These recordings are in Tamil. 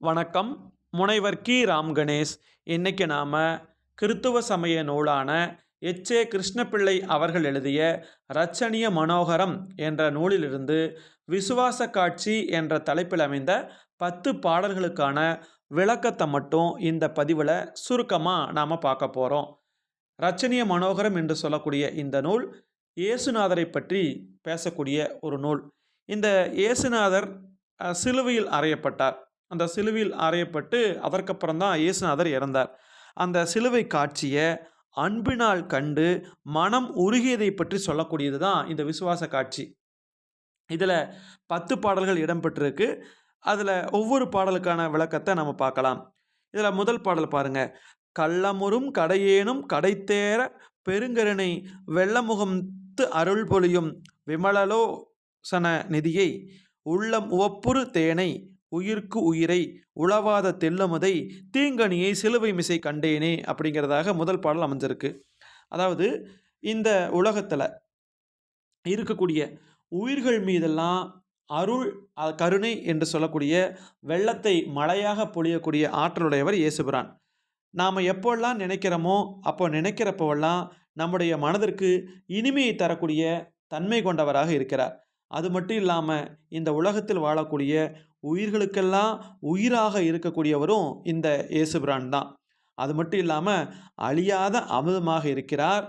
வணக்கம். முனைவர் கி. ராம் கணேஷ் இன்னைக்கு நாம் கிறித்துவ சமய நூலான எச். ஏ. கிருஷ்ணபிள்ளை அவர்கள் எழுதிய ரச்சனிய மனோகரம் என்ற நூலிலிருந்து விசுவாச காட்சி என்ற தலைப்பில் அமைந்த பத்து பாடல்களுக்கான விளக்கத்தை மட்டும் இந்த பதிவில் சுருக்கமாக நாம் பார்க்க போகிறோம் ரச்சனிய மனோகரம் என்று சொல்லக்கூடிய இந்த நூல் இயேசுநாதரை பற்றி பேசக்கூடிய ஒரு நூல். இந்த இயேசுநாதர் சிலுவையில் அறையப்பட்டார். அந்த சிலுவையில் அறையப்பட்டு அதற்கப்புறம் தான் இயேசுநாதர் இறந்தார். அந்த சிலுவை காட்சியை அன்பினால் கண்டு மனம் உருகியதை பற்றி சொல்லக்கூடியது தான் இந்த விசுவாச காட்சி. இதில் பத்து பாடல்கள் இடம்பெற்றிருக்கு. அதில் ஒவ்வொரு பாடலுக்கான விளக்கத்தை நம்ம பார்க்கலாம். இதில் முதல் பாடல் பாருங்கள் கள்ளமுறும் கடையேனும் கடைத்தேர பெருங்கருணை வெள்ளமுகம்த்து அருள் பொழியும் விமலலோசன நிதியை உள்ளம் உவப்புறு தேனை உயிர்க்கு உயிரை உளவாத தெல்லமுதை தீங்கனியை சிலுவை மிசை கண்டேனே அப்படிங்கிறதாக முதல் பாடல் அமைஞ்சிருக்கு. அதாவது இந்த உலகத்தில் இருக்கக்கூடிய உயிர்கள் மீதெல்லாம் அருள் கருணை என்று சொல்லக்கூடிய வெள்ளத்தை மழையாக பொழியக்கூடிய ஆற்றலுடையவர் இயேசுபிரான் நாம் எப்போல்லாம் நினைக்கிறோமோ அப்போ நினைக்கிறப்போவெல்லாம் நம்முடைய மனதிற்கு இனிமையை தரக்கூடிய தன்மை கொண்டவராக இருக்கிறார். அது மட்டும் இல்லாமல் இந்த உலகத்தில் வாழக்கூடிய உயிர்களுக்கெல்லாம் உயிராக இருக்கக்கூடியவரும் இந்த இயேசுபிரான் தான். அது மட்டும் இல்லாமல் அழியாத அமுதமாக இருக்கிறார்.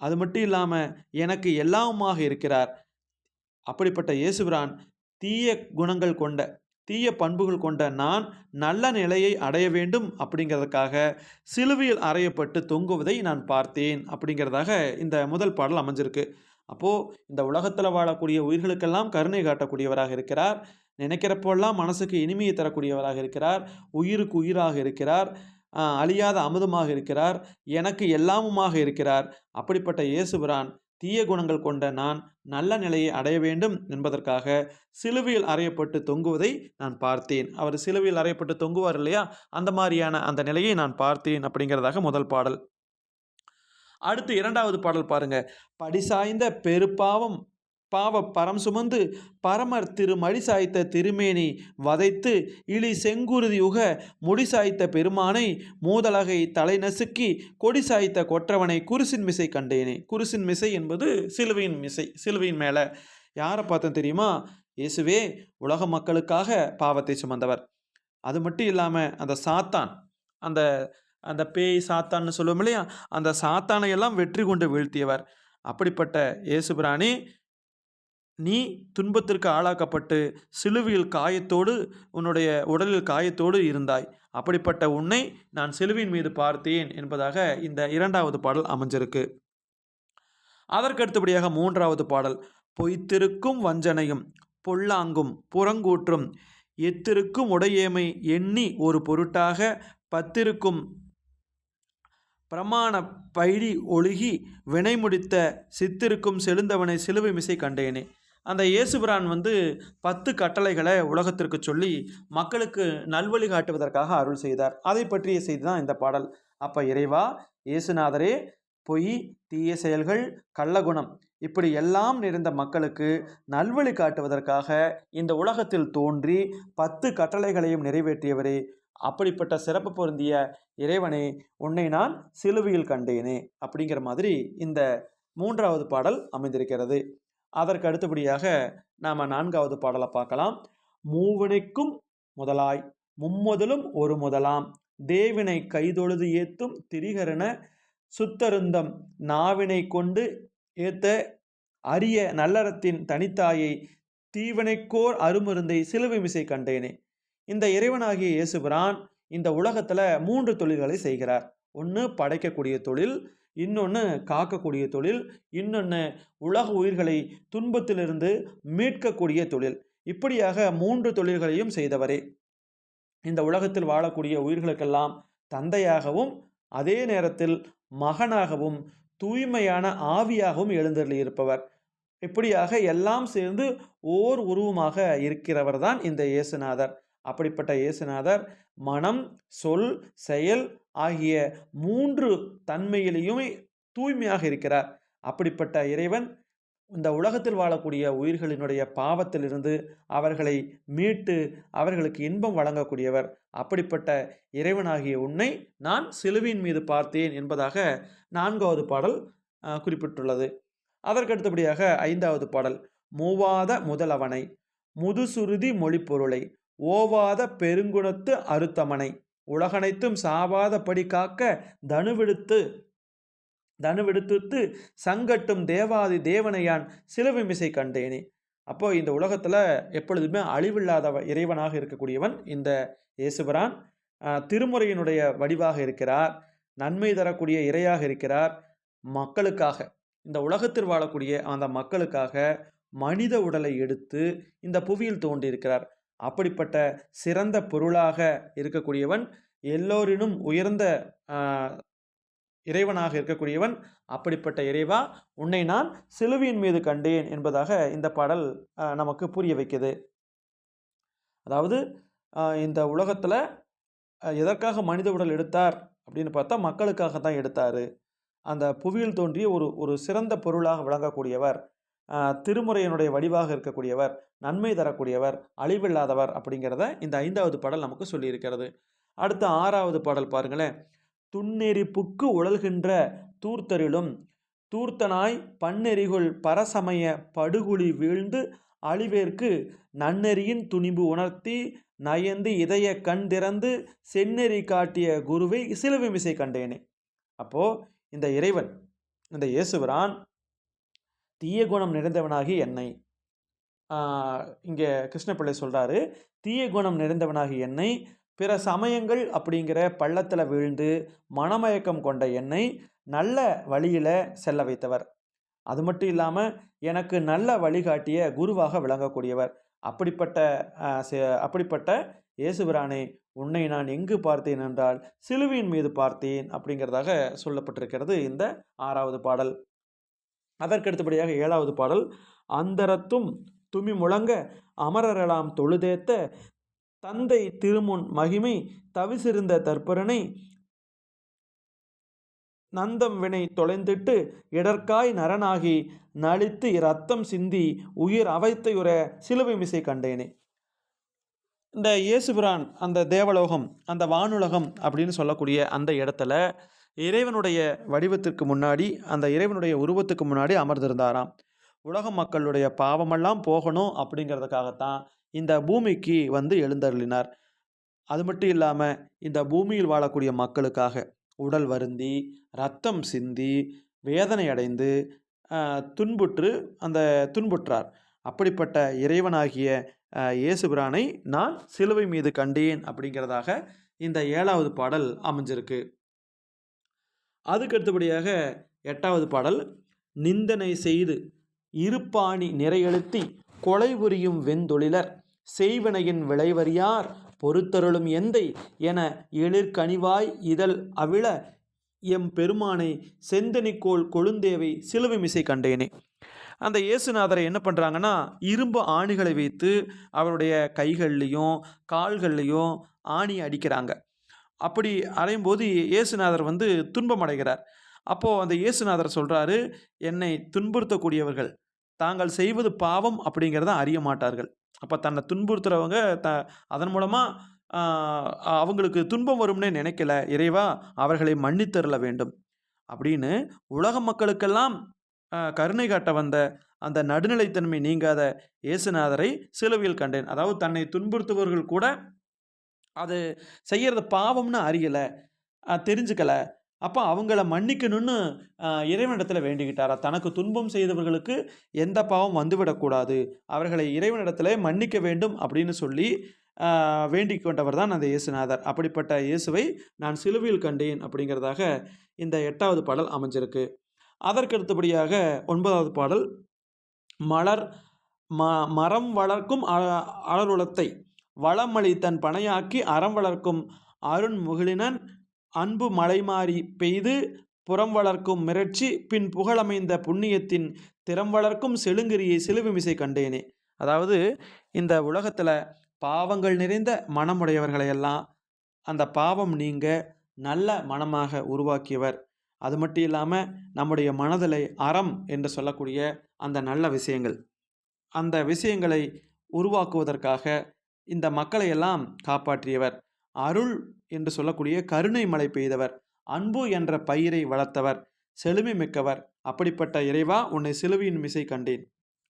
அது மட்டும் இல்லாமல் எனக்கு எல்லாமுமாக இருக்கிறார். அப்படிப்பட்ட இயேசுபிரான் தீய குணங்கள் கொண்ட தீய பண்புகள் கொண்ட நான் நல்ல நிலையை அடைய வேண்டும் அப்படிங்கிறதுக்காக சிலுவையில் அறையப்பட்டு தொங்குவதை நான் பார்த்தேன் அப்படிங்கிறதாக இந்த முதல் பாடல் அமைஞ்சிருக்கு. அப்போது இந்த உலகத்தில் வாழக்கூடிய உயிர்களுக்கெல்லாம் கருணை காட்டக்கூடியவராக இருக்கிறார். நினைக்கிறப்போல்லாம் மனசுக்கு இனிமையை தரக்கூடியவராக இருக்கிறார். உயிருக்கு உயிராக இருக்கிறார். அழியாத அமுதமாக இருக்கிறார். எனக்கு எல்லாமுமாக இருக்கிறார். அப்படிப்பட்ட இயேசுபிரான் தீய குணங்கள் கொண்ட நான் நல்ல நிலையை அடைய வேண்டும் என்பதற்காக சிலுவையில் அறையப்பட்டு தொங்குவதை நான் பார்த்தேன். அவர் சிலுவையில் அறையப்பட்டு தொங்குவார் இல்லையா? அந்த மாதிரியான அந்த நிலையை நான் பார்த்தேன் அப்படிங்கிறதாக முதல் பாடல். அடுத்து இரண்டாவது பாடல் பாருங்க. படிசாய்ந்த பெருப்பாவம் பாவ பரம் சுமந்து பரமர் திருமடி சாய்த்த திருமேனி வதைத்து இழி செங்குருதி உக முடி சாய்த்த பெருமானை மூதலகை தலை நசுக்கி கொடி சாய்த்த கொற்றவனை குருசின் மிசை கண்டேனே. குருசின் மிசை என்பது சிலுவையின் மிசை சிலுவையின் மேலே. யாரை பார்த்தோம் தெரியுமா? இயேசுவே உலக மக்களுக்காக பாவத்தை சுமந்தவர். அது மட்டும் இல்லாமல் அந்த சாத்தான் அந்த அந்த பேய் சாத்தான்னு சொல்லுவோம் இல்லையா? அந்த சாத்தானை எல்லாம் வெற்றி கொண்டு வீழ்த்தியவர். அப்படிப்பட்ட இயேசுபிராணி நீ துன்பத்திற்கு ஆளாக்கப்பட்டு சிலுவையில் காயத்தோடு உன்னுடைய உடலில் காயத்தோடு இருந்தாய். அப்படிப்பட்ட உன்னை நான் சிலுவின் மீது பார்த்தேன் என்பதாக இந்த இரண்டாவது பாடல் அமைஞ்சிருக்கு. அதற்கடுத்தபடியாக மூன்றாவது பாடல் பொய்த்திருக்கும் வஞ்சனையும் பொல்லாங்கும் புறங்கூற்றும் எத்திருக்கும் உடையேமை எண்ணி ஒரு பொருட்டாக பத்திருக்கும் பிரமாண பைடி ஒழுகி வினை முடித்த சித்திருக்கும் செழுந்தவனை சிலுவை மிசை கண்டேனே. அந்த இயேசுபிரான் வந்து பத்து கட்டளைகளை உலகத்திற்கு சொல்லி மக்களுக்கு நல்வழி காட்டுவதற்காக அருள் செய்தார். அதை பற்றிய செய்தி தான் இந்த பாடல். அப்போ இறைவா இயேசுநாதரே பொய் தீய செயல்கள் கள்ளகுணம் இப்படி எல்லாம் நிறைந்த மக்களுக்கு நல்வழி காட்டுவதற்காக இந்த உலகத்தில் தோன்றி பத்து கட்டளைகளையும் நிறைவேற்றியவரே. அப்படிப்பட்ட சிறப்பு பொருந்திய இறைவனே உன்னை நான் சிலுவையில் கண்டேனே அப்படிங்கிற மாதிரி இந்த மூன்றாவது பாடல் அமைந்திருக்கிறது. அதற்கு அடுத்தபடியாக நாம் நான்காவது பாடலை பார்க்கலாம். மூவனைக்கும் முதலாய் மும்முதலும் ஒரு முதலாம் தேவினை கைதொழுது ஏத்தும் திரிகரண சுத்தருந்தம் நாவினை கொண்டு ஏத்த அரிய நல்லறத்தின் தனித்தாயை தீவனைக்கோர் அருமருந்தை சிலுவை மிசை கண்டேனே இந்த இறைவனாகிய இயேசுபிரான் இந்த உலகத்தில் மூன்று தொழில்களை செய்கிறார். ஒன்று படைக்கக்கூடிய தொழில் இன்னொன்று காக்கக்கூடிய தொழில் இன்னொன்று உலக உயிர்களை துன்பத்திலிருந்து மீட்கக்கூடிய தொழில். இப்படியாக மூன்று தொழில்களையும் செய்தவரே. இந்த உலகத்தில் வாழக்கூடிய உயிர்களுக்கெல்லாம் தந்தையாகவும் அதே நேரத்தில் மகனாகவும் தூய்மையான ஆவியாகவும் எழுந்தருளியிருப்பவர். இப்படியாக எல்லாம் சேர்ந்து ஓர் உருவமாக இருக்கிறவர் தான் இந்த இயேசுநாதர். அப்படிப்பட்ட இயேசுநாதர் மனம் சொல் செயல் ஆகிய மூன்று தன்மையிலையுமே தூய்மையாக இருக்கிறார். அப்படிப்பட்ட இறைவன் இந்த உலகத்தில் வாழக்கூடிய உயிர்களினுடைய பாவத்திலிருந்து அவர்களை மீட்டு அவர்களுக்கு இன்பம் வழங்கக்கூடியவர். அப்படிப்பட்ட இறைவனாகிய உன்னை நான் சிலுவையின் மீது பார்த்தேன் என்பதாக நான்காவது பாடல் குறிப்பிட்டுள்ளது. அதற்கடுத்தபடியாக ஐந்தாவது பாடல் மூவாத முதலவனை முதுசுருதி மொழிப்பொருளை ஓவாத பெருங்குணத்து அறுத்தமனை உலகனைத்தும் சாவாதபடி காக்க தனுவிடுத்து தனுவிடுத்து சங்கட்டும் தேவாதி தேவனையான் சிலுவிமிசை கண்டேனே. அப்போ இந்த உலகத்தில் எப்பொழுதுமே அழிவில்லாத இறைவனாக இருக்கக்கூடியவன் இந்த இயேசுபிரான். திருமுறையினுடைய வடிவாக இருக்கிறார். நன்மை தரக்கூடிய இறையாக இருக்கிறார். மக்களுக்காக இந்த உலகத்தில் வாழக்கூடிய அந்த மக்களுக்காக மனித உடலை எடுத்து இந்த புவியில் தோன்றியிருக்கிறார். அப்படிப்பட்ட சிறந்த பொருளாக இருக்கக்கூடியவன் எல்லோரினும் உயர்ந்த இறைவனாக இருக்கக்கூடியவன் அப்படிப்பட்ட இறைவா? உன்னை நான் சிலுவையின் மீது கண்டேன் என்பதாக இந்த பாடல் நமக்கு புரிய வைக்குது. அதாவது இந்த உலகத்தில் எதற்காக மனித உடல் எடுத்தார் அப்படின்னு பார்த்தா மக்களுக்காக தான் எடுத்தார். அந்த புவியில் தோன்றிய ஒரு ஒரு சிறந்த பொருளாக விளங்கக்கூடியவர். திருமுறையினுடைய வடிவாக இருக்கக்கூடியவர் நன்மை தரக்கூடியவர் அழிவில்லாதவர் அப்படிங்கிறத இந்த ஐந்தாவது பாடல் நமக்கு சொல்லியிருக்கிறது. அடுத்த ஆறாவது பாடல் பாருங்களேன். துண்ணெறிப்புக்கு உழல்கின்ற தூர்த்தரிலும் தூர்த்தனாய் பன்னெறிகுள் பரசமய படுகுழி வீழ்ந்து அழிவேற்கு நன்னெறியின் துணிவு உணர்த்தி நயந்து இதய கண் திறந்து செந்நெறி காட்டிய குருவை சிலுவிமிசை கண்டேனே. அப்போ இந்த இறைவன் இந்த இயேசுவரான் தீய குணம் நிறைந்தவனாகி என்னை. இங்கே கிருஷ்ணபிள்ளை சொல்கிறாரு தீய குணம் நிறைந்தவனாகி என்னை பிற சமயங்கள் அப்படிங்கிற பள்ளத்தில் விழுந்து மனமயக்கம் கொண்ட என்னை நல்ல வழியில் செல்ல வைத்தவர். அது மட்டும் இல்லாமல் எனக்கு நல்ல வழிகாட்டிய குருவாக விளங்கக்கூடியவர். அப்படிப்பட்ட அப்படிப்பட்ட இயேசுபிரானே உன்னை நான் எங்கு பார்த்தேன் என்றால் சிலுவையின் மீது பார்த்தேன் அப்படிங்கிறதாக சொல்லப்பட்டிருக்கிறது இந்த ஆறாவது பாடல். அதற்கடுத்தபடியாக ஏழாவது பாடல் அந்தரத்தும் துமி முழங்க அமரரெல்லாம் தொழுதேத்த தந்தை திருமுன் மகிமை தவிசிருந்த தற்பரனை நந்தம் வினை தொலைந்திட்டு இடர்க்காய் நரனாகி நலித்து இரத்தம் சிந்தி உயிர் அவைத்தையுற சிலுவை மிசை கண்டேனே. இந்த இயேசுபிரான் அந்த தேவலோகம் அந்த வானுலகம் அப்படின்னு சொல்லக்கூடிய அந்த இடத்துல இறைவனுடைய வடிவத்திற்கு முன்னாடி அந்த இறைவனுடைய உருவத்துக்கு முன்னாடி அமர்ந்திருந்தாராம். உலக மக்களுடைய பாவமெல்லாம் போகணும் அப்படிங்கிறதுக்காகத்தான் இந்த பூமிக்கு வந்து எழுந்தருளினார். அது மட்டும் இல்லாமல் இந்த பூமியில் வாழக்கூடிய மக்களுக்காக உடல் வருந்தி ரத்தம் சிந்தி வேதனை அடைந்து துன்புற்று அந்த துன்புற்றார். அப்படிப்பட்ட இறைவனாகிய இயேசுபிரானை நான் சிலுவை மீது கண்டேன் அப்படிங்கிறதாக இந்த ஏழாவது பாடல் அமைஞ்சிருக்கு. அதுக்கு அடுத்தபடியாக எட்டாவது பாடல் நிந்தனை செய்து இருப்பாணி நிறையெழுத்தி கொலை புரியும் வெந்தொழிலர் செய்வினையின் விளைவறியார் பொறுத்தருளும் எந்தை என எழிற்கனிவாய் இதழ் அவிழ எம் பெருமானை செந்தனிக்கோள் கொழுந்தேவை சிலுவிமிசை கண்டேனே. அந்த இயேசுநாதரை என்ன பண்ணுறாங்கன்னா இரும்பு ஆணிகளை வைத்து அவருடைய கைகள்லேயும் கால்கள்லேயும் ஆணி அடிக்கிறாங்க. அப்படி அறையும்போது இயேசுநாதர் வந்து துன்பம் அடைகிறார் அப்போது அந்த இயேசுநாதர் சொல்கிறாரு என்னை துன்புறுத்தக்கூடியவர்கள் தாங்கள் செய்வது பாவம் அப்படிங்கிறத அறிய மாட்டார்கள். அப்போ தன்னை துன்புறுத்துறவங்க த அதன் மூலமாக அவங்களுக்கு துன்பம் வரும்னே நினைக்கல. இறைவா அவர்களை மன்னித்தருள வேண்டும். அப்படின்னு உலக மக்களுக்கெல்லாம் கருணை காட்ட வந்த அந்த நடுநிலைத்தன்மை நீங்காத இயேசுநாதரை சிலுவையில் கண்டேன். அதாவது தன்னை துன்புறுத்துபவர்கள் கூட அது செய்கிறது பாவம்னு அறியலை தெரிஞ்சுக்கலை. அப்போ அவங்கள மன்னிக்கணும்னு இறைவனிடத்தில் வேண்டிக்கிட்டாரா? தனக்கு துன்பம் செய்தவர்களுக்கு எந்த பாவம் வந்துவிடக்கூடாது. அவர்களை இறைவனிடத்தில் மன்னிக்க வேண்டும் அப்படின்னு சொல்லி வேண்டிக் கொண்டவர் தான் அந்த இயேசுநாதர். அப்படிப்பட்ட இயேசுவை நான் சிலுவையில் கண்டேன் அப்படிங்கிறதாக இந்த எட்டாவது பாடல் அமைஞ்சிருக்கு. அதற்கு அடுத்தபடியாக ஒன்பதாவது பாடல் மலர் ம மரம் வளர்க்கும் அ- அலருளத்தை. வளமளி தன் பனையாக்கி அறம் வளர்க்கும் அருண் முகிலினன் அன்பு மலைமாறி பெய்து புறம் வளர்க்கும் மிரட்சி பின் புகழமைந்த புண்ணியத்தின் திறம் வளர்க்கும் செழுங்கிரியை சிலுவிமிசை கண்டேனே. அதாவது இந்த உலகத்தில் பாவங்கள் நிறைந்த மனமுடையவர்களையெல்லாம் அந்த பாவம் நீங்க நல்ல மனமாக உருவாக்கியவர். அது மட்டும் இல்லாமல் நம்முடைய மனதில் அறம் என்று சொல்லக்கூடிய அந்த நல்ல விஷயங்கள். அந்த விஷயங்களை உருவாக்குவதற்காக இந்த மக்களை எல்லாம் காப்பாற்றியவர். அருள் என்று சொல்லக்கூடிய கருணை மழை பெய்தவர். அன்பு என்ற பயிரை வளர்த்தவர். செழுமை மிக்கவர். அப்படிப்பட்ட இறைவா உன்னை சிலுவையின் மிசை கண்டேன்.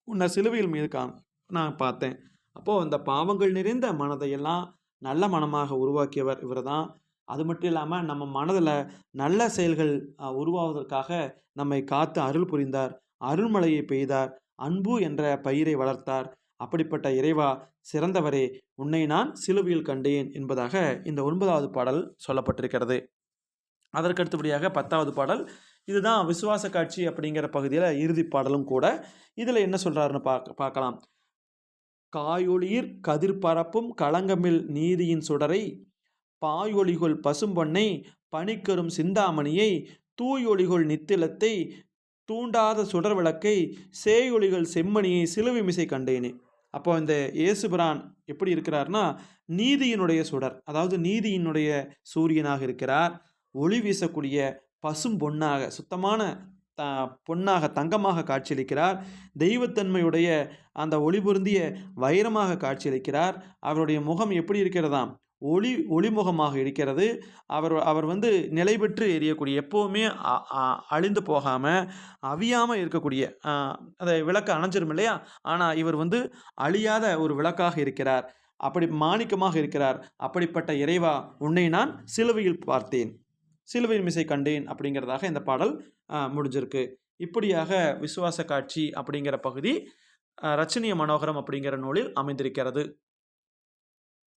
உன்னை சிலுவையில் மீது கா நான் பார்த்தேன். அப்போது அந்த பாவங்கள் நிறைந்த மனதையெல்லாம் நல்ல மனமாக உருவாக்கியவர் இவர் தான் அது மட்டும் இல்லாமல் நம்ம மனதில் நல்ல செயல்கள் உருவாவதற்காக நம்மை காத்து அருள் புரிந்தார். அருள்மழையை பெய்தார். அன்பு என்ற பயிரை வளர்த்தார். அப்படிப்பட்ட இறைவா சிறந்தவரே உன்னை நான் சிலுவையில் கண்டேன் என்பதாக இந்த ஒன்பதாவது பாடல் சொல்லப்பட்டிருக்கிறது. அதற்கடுத்தபடியாக பத்தாவது பாடல் இதுதான் விசுவாச காட்சி அப்படிங்கிற பகுதியில் இறுதி பாடலும் கூட இதில் என்ன சொல்கிறாருன்னு பார்க்க பார்க்கலாம். காயொளிர் கதிர் பரப்பும் களங்கமில் நீதியின் சுடரை பாயொளிகொள் பசும்பொன்னை பனிக்கரும் சிந்தாமணியை தூயொளிகொள் நித்திலத்தை தூண்டாத சுடர் விளக்கை சேயொளிகள் செம்மணியை சிலுவை மிசை கண்டேனே. அப்போ இந்த இயேசுபிரான் எப்படி இருக்கிறார்னா நீதியினுடைய சுடர் அதாவது நீதியினுடைய சூரியனாக இருக்கிறார். ஒளி வீசக்கூடிய பசும் பொன்னாக சுத்தமான த பொன்னாக தங்கமாக காட்சியளிக்கிறார். தெய்வத்தன்மையுடைய அந்த ஒளி பொருந்திய வைரமாக காட்சியளிக்கிறார். அவருடைய முகம் எப்படி இருக்கிறதாம்? ஒளி ஒளிமுகமாக இருக்கிறது. அவர் அவர் வந்து நிலை பெற்று எரியக்கூடிய எப்போவுமே அ- அழிந்து போகாமல் அவியாமல் இருக்கக்கூடிய அதை விளக்கு அணைஞ்சிரும் இல்லையா? ஆனால் இவர் வந்து அழியாத ஒரு விளக்காக இருக்கிறார். அப்படி மாணிக்கமாக இருக்கிறார். அப்படிப்பட்ட இறைவா உன்னை நான் சிலுவையில் பார்த்தேன். சிலுவையில் மிசை கண்டேன் அப்படிங்கிறதாக இந்த பாடல் முடிஞ்சிருக்கு. இப்படியாக விசுவாச காட்சி அப்படிங்கிற பகுதி ரச்சனிய மனோகரம் அப்படிங்கிற நூலில் அமைந்திருக்கிறது.